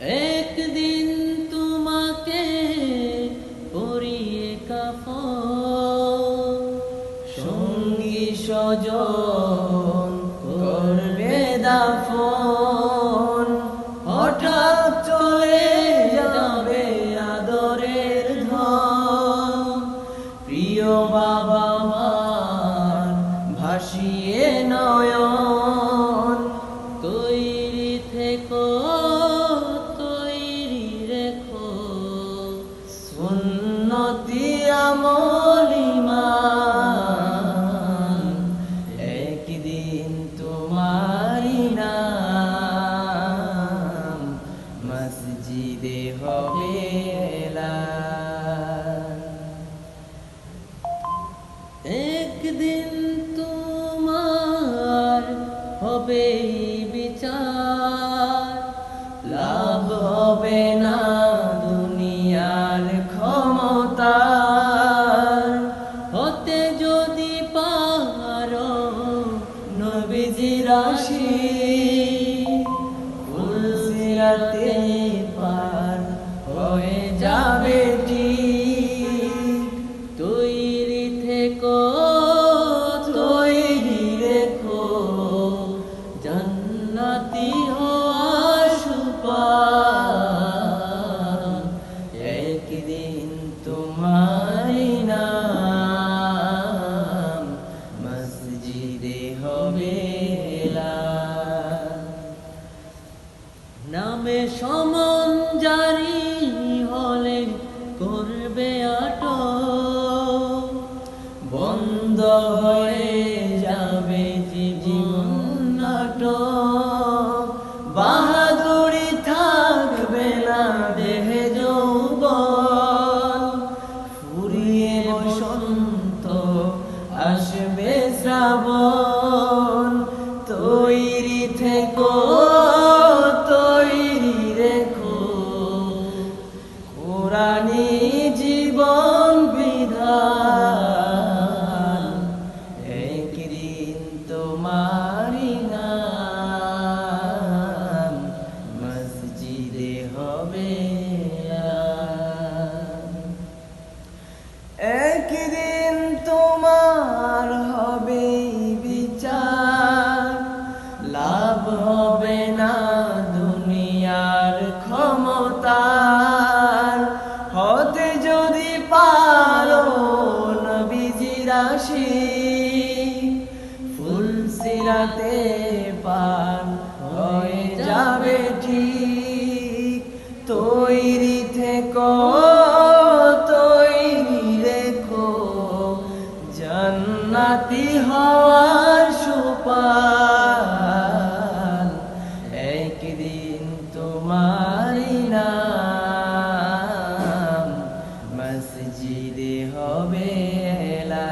একদিন তোমাকে পরিয়ে কাফন। সঙ্গী স্বজন একদিন তোমারি নাম মসজিদে একদিন তোমার হবে বিচার লাভ হবে নবীজি রাশি ফুল পার হয়ে যাবে। নামে সমন জারি হলে করবে আট বন্ধ হয়ে যাবে জীবন নাট বাহাদুরি থাকবে না দেহে জীবন বিধান একদিন তোমারি নাম মসজিদে হবে। একদিন তোমার হবে বিচার, লাভ হবে না দুনিয়ার ক্ষমতার জান্নাতে পান হয়ে যাবে ঠিক। তৈরি থেকো, তৈরি রেখো। জান্নাতি হওয়ার সুপান একদিন তোমারি নাম। মসজিদে হবে এলা